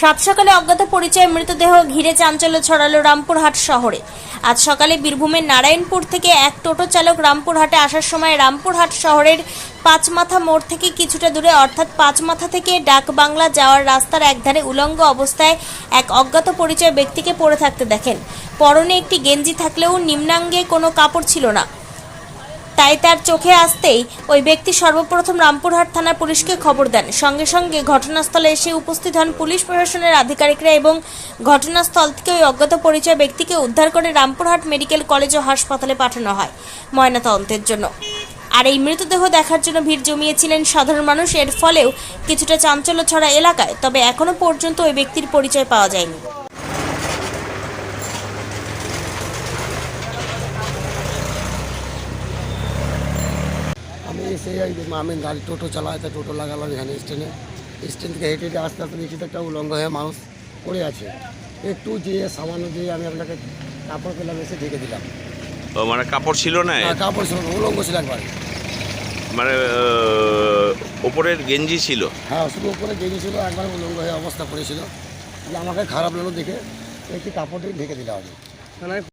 সাত সকালে অজ্ঞাত পরিচয় মৃতদেহ ঘিরে চাঞ্চল্য ছড়ালো রামপুরহাট শহরে। আজ সকালে বীরভূমের নারায়ণপুর থেকে এক টোটো চালক রামপুরহাটে আসার সময় রামপুরহাট শহরের পাঁচমাথা মোড় থেকে কিছুটা দূরে, অর্থাৎ পাঁচমাথা থেকে ডাকবাংলা যাওয়ার রাস্তার একধারে উলঙ্গ অবস্থায় এক অজ্ঞাত পরিচয় ব্যক্তিকে পড়ে থাকতে দেখেন। পরনে একটি গেঞ্জি থাকলেও নিম্নাঙ্গে কোনো কাপড় ছিল না। তাই তার চোখে আসতেই ওই ব্যক্তি সর্বপ্রথম রামপুরহাট থানার পুলিশকে খবর দেন। সঙ্গে সঙ্গে ঘটনাস্থলে এসে উপস্থিত হন পুলিশ প্রশাসনের আধিকারিকরা এবং ঘটনাস্থল থেকে ওই অজ্ঞাত পরিচয় ব্যক্তিকে উদ্ধার করে রামপুরহাট মেডিকেল কলেজ ও হাসপাতালে পাঠানো হয় ময়নাতদন্তের জন্য। আর এই মৃতদেহ দেখার জন্য ভিড় জমিয়েছিলেন সাধারণ মানুষ। এর ফলেও কিছুটা চাঞ্চল্য ছড়া এলাকায়, তবে এখনও পর্যন্ত ওই ব্যক্তির পরিচয় পাওয়া যায়নি। এসে আমি গাড়ি টোটো চালাই তা টোটো লাগালাম এখানে স্ট্যান্ডে। স্ট্যান্ড থেকে হেঁটে হেঁটে আস্তে আস্তে দেখছি তো একটা উলঙ্গ হয়ে মানুষ পড়ে আছে। একটু যেয়ে সামান্য দিয়ে আমি আপনাকে কাপড় পেলাম এসে ঢেকে দিলাম। ও মানে কাপড় ছিল না কাপড় ছিল না, উলঙ্গ ছিল একবার। মানে ওপরের গেঞ্জি ছিল? হ্যাঁ শুধু ওপরে গেঞ্জি ছিল একবার উলঙ্গ হয়ে অবস্থা পড়েছিল যে আমাকে খারাপ লাগল দেখে একটি কাপড় ঢেকে দিলাম আমি।